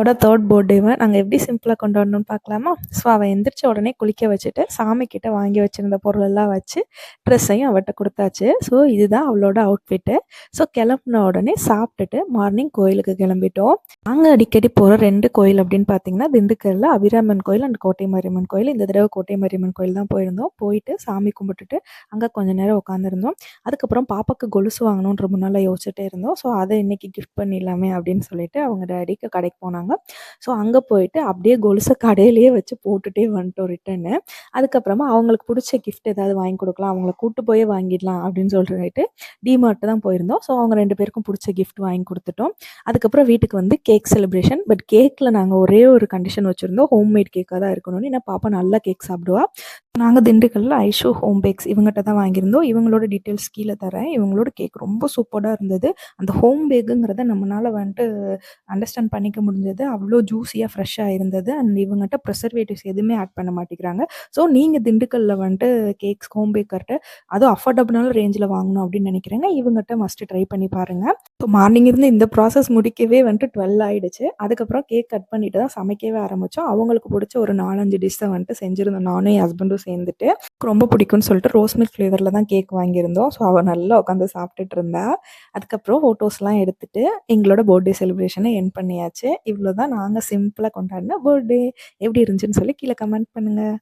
அம்மாவோட தேர்ட் பர்த்டேவை நாங்கள் எப்படி சிம்பிளாக கொண்டாடணும்னு பார்க்கலாமா? ஸோ அவள் எந்திரிச்ச உடனே குளிக்க வச்சுட்டு சாமி கிட்ட வாங்கி வச்சுருந்த பொருளெல்லாம் வச்சு ட்ரெஸ்ஸையும் அவட்ட கொடுத்தாச்சு. ஸோ இதுதான் அவளோட அவுட்ஃபிட்டு ஸோ கிளம்புன உடனே சாப்பிட்டுட்டு மார்னிங் கோயிலுக்கு கிளம்பிட்டோம். நாங்கள் அடிக்கடி போகிற ரெண்டு கோயில் அப்படின்னு பார்த்தீங்கன்னா திண்டுக்கல்ல அபிராமன் கோயில் அண்ட் கோட்டை மாரியம்மன் கோயில். இந்த தடவை கோட்டை மாரியம்மன் கோயில் தான் போயிருந்தோம். போயிட்டு சாமி கும்பிட்டுட்டு அங்கே கொஞ்ச நேரம் உட்காந்துருந்தோம் அதுக்கப்புறம் பாப்பாக்கு கொலுசு வாங்கணும்னு ரொம்ப நாளாக யோசிச்சுட்டே இருந்தோம். ஸோ அதை இன்னைக்கு கிஃப்ட் பண்ணிடலாமே அப்படின்னு சொல்லிட்டு அவங்க டேடிக்கு கடைக்கு போனாங்க. ஸோ அங்கே போயிட்டு அப்படியே கொலுசை கடையிலேயே வச்சு போட்டுகிட்டே வந்துட்டோம் ரிட்டர்னு அதுக்கப்புறமா அவங்களுக்கு பிடிச்ச கிஃப்ட் ஏதாவது வாங்கி கொடுக்கலாம். அவங்கள கூட்டு போய் வாங்கிடலாம் அப்படின்னு சொல்லிட்டு டிமார்ட் தான் போயிருந்தோம். ஸோ அவங்க ரெண்டு பேருக்கும் பிடிச்ச கிஃப்ட் வாங்கி கொடுத்துட்டோம். அதுக்கப்புறம் வீட்டுக்கு வந்து கேக் செலிப்ரேஷன் பட் கேக்கில் நாங்கள் ஒரே ஒரு கண்டிஷன் வச்சுருந்தோம். ஹோம்மேட் கேக்காக தான் இருக்கணும்னு. ஏன்னா பாப்பா நல்லா கேக் சாப்பிடுவா. நாங்கள் திண்டுக்கல்லில் ஐஷோ ஹோம் பேக்ஸ் இவங்ககிட்ட தான் வாங்கியிருந்தோம். இவங்களோட டீட்டெயில்ஸ் கீழே தரேன். இவங்களோட கேக் ரொம்ப சூப்பராக இருந்தது. அந்த ஹோம் பேக்குங்கிறத நம்மளால் வந்துட்டு அண்டர்ஸ்டாண்ட் பண்ணிக்க முடிஞ்சது. அவ்வளோ ஜூஸியாக ஃப்ரெஷ்ஷாக இருந்தது. அண்ட் இவங்ககிட்ட ப்ரிசர்வேட்டிவ்ஸ் எதுவுமே ஆட் பண்ண மாட்டேங்கிறாங்க. ஸோ நீங்கள் திண்டுக்கல்லில் வந்துட்டு கேக்ஸ் ஹோம் பேக்கர்கிட்ட அதுவும் அஃபோர்டபுளான ரேஞ்சில் வாங்கணும் அப்படின்னு நினைக்கிறேங்க. இவங்ககிட்ட மஸ்ட்டு ட்ரை பண்ணி பாருங்கள் ஸோ மார்னிங் இருந்து இந்த ப்ராசஸ் முடிக்கவே வந்துட்டு டுவெல் ஆகிடுச்சு அதுக்கப்புறம் கேக் கட் பண்ணிட்டு தான் சமைக்கவே ஆரம்பித்தோம் அவங்களுக்கு பிடிச்ச ஒரு நாலஞ்சு டிஷ்ஷை வந்துட்டு செஞ்சுருந்தோம். நானும் என் ஹஸ்பண்டும் சேர்ந்துட்டு ரொம்ப பிடிக்கும்னு சொல்லிட்டு ரோஸ் மில்க் ஃப்ளேவரில் தான் கேக் வாங்கியிருந்தோம். ஸோ அவள் நல்லா உட்காந்து சாப்பிட்டுட்டு இருந்தா. அதுக்கப்புறம் ஃபோட்டோஸ்லாம் எடுத்துட்டு எங்களோட பர்த்டே செலிப்ரேஷனை என் பண்ணியாச்சு. இவ்வளோ தான் நாங்கள் சிம்பிளாக கொண்டாடின பர்த்டே எப்படி இருந்துச்சுன்னு சொல்லி கீழே கமெண்ட் பண்ணுங்கள்